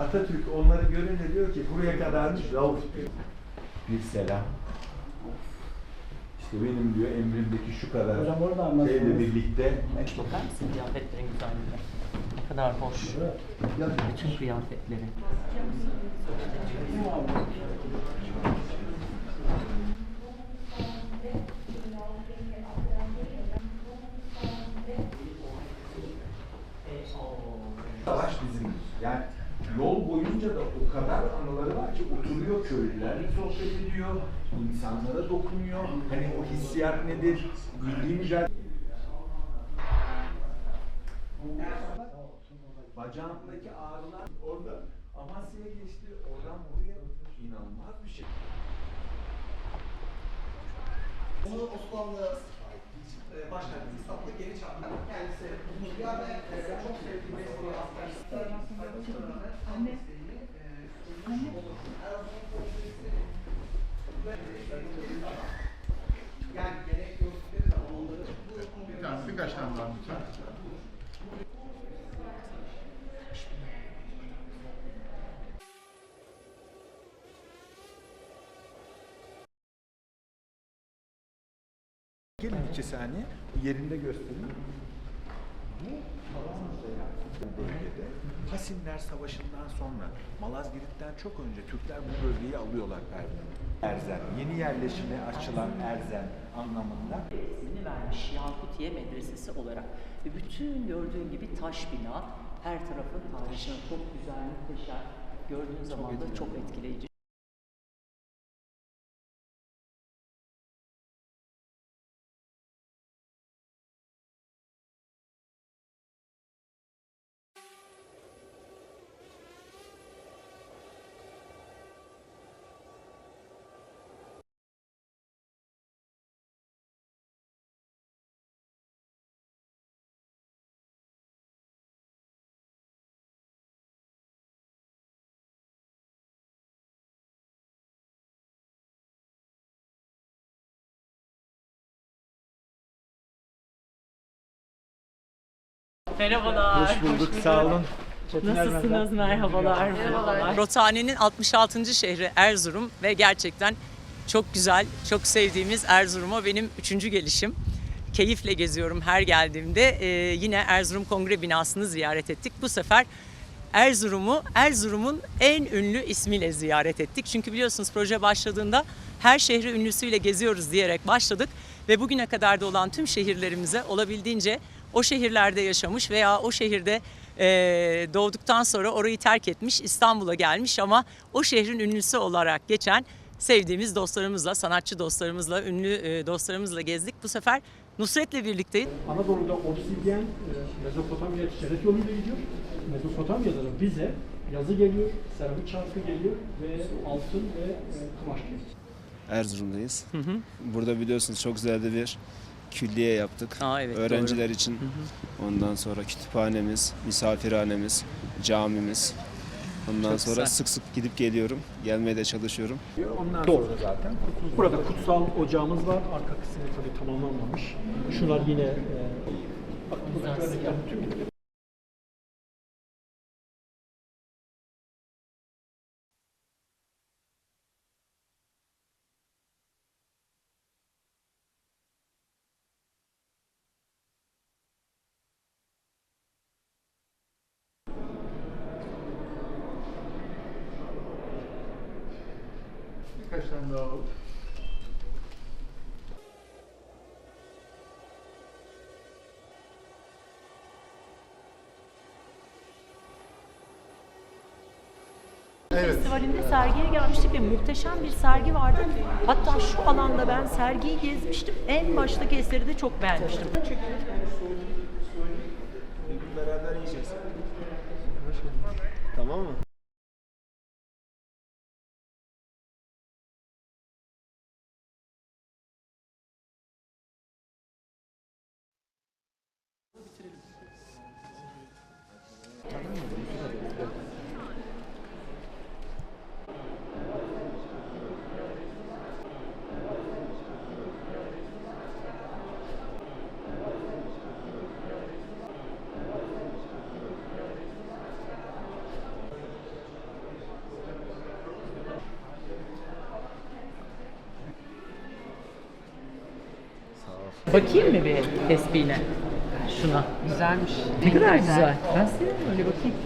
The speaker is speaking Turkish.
Atatürk onları görünce diyor ki buraya kadarmış Rauf diyor. Bir selam. İşte benim diyor emrimdeki şu kadar Hocam orada şeyle birlikte Bakar mısın kıyafetlerin güzelliğine? Ne kadar hoş. Bütün kıyafetleri. Boyunca da o kadar anıları var ki oturuyor köylülerle sohbet ediyor, insanlara dokunuyor. Hani o hissiyat nedir? Milli mücadele. Bacağımdaki ağrılar orada. Amasya'ya geçti, oradan buraya inanılmaz bir şey. Bunu Osmanlı e, başkenti İstanbul'da geri çağırdı. Kendisi ve e, çok sevdiği mesleği asker. Anne. Yani gerek gördükleri zaman onları Bir tane, birkaç tane daha lütfen. Gelin iki saniye yerinde göstereyim. Bu Palamut'ta bu bölgede Hasinler Savaşı'ndan sonra Malazgirt'ten çok önce Türkler bu bölgeyi alıyorlar Pervin'e. Erzen, yeni yerleşime açılan Erzen anlamında. ismini vermiş Yakutiye Medresesi olarak. Ve bütün gördüğün gibi taş bina, her tarafı taşın çok güzel, muhteşem. Gördüğün zaman da çok etkileyici. Merhabalar. Hoş bulduk, sağ olun. Nasılsınız? Merhabalar. Merhabalar. Rothane'nin 66. şehri Erzurum ve gerçekten çok güzel, çok sevdiğimiz Erzurum'a benim üçüncü gelişim. Keyifle geziyorum her geldiğimde. Ee, yine Erzurum Kongre binasını ziyaret ettik. Bu sefer Erzurum'u Erzurum'un en ünlü ismiyle ziyaret ettik. Çünkü biliyorsunuz proje başladığında her şehri ünlüsüyle geziyoruz diyerek başladık ve bugüne kadar da olan tüm şehirlerimize olabildiğince o şehirlerde yaşamış veya o şehirde e, doğduktan sonra orayı terk etmiş İstanbul'a gelmiş ama o şehrin ünlüsü olarak geçen sevdiğimiz dostlarımızla, sanatçı dostlarımızla, ünlü e, dostlarımızla gezdik. Bu sefer Nusret'le birlikteyiz. Anadolu'da obsidyen e, Mezopotamya ticaret yoluyla gidiyor. Mezopotamya'da bize yazı geliyor, seramik çarkı geliyor ve altın ve e, kumaş geliyor. Erzurum'dayız. Burada biliyorsunuz çok güzel bir külliye yaptık. Aa, evet, Öğrenciler için. Ondan sonra kütüphanemiz, misafirhanemiz, camimiz. Ondan Çok sonra güzel. sık sık gidip geliyorum. Gelmeye de çalışıyorum. Ondan Doğru. sonra zaten Burada kutsal ocağımız var. Arka kısmı tabii tamamlanmamış. Şunlar yine e, bak, buradakiler Birkaç tane daha alalım. Festivalinde sergiye gelmiştik ve muhteşem bir sergi vardı. Hatta şu alanda ben sergiyi gezmiştim. En baştaki eseri de çok beğenmiştim. Beraber yiyeceğiz. Tamam mı? Bakayım mı bir tespihine? Şuna. Güzelmiş. Ne kadar güzel. Ben seviyorum öyle bakayım.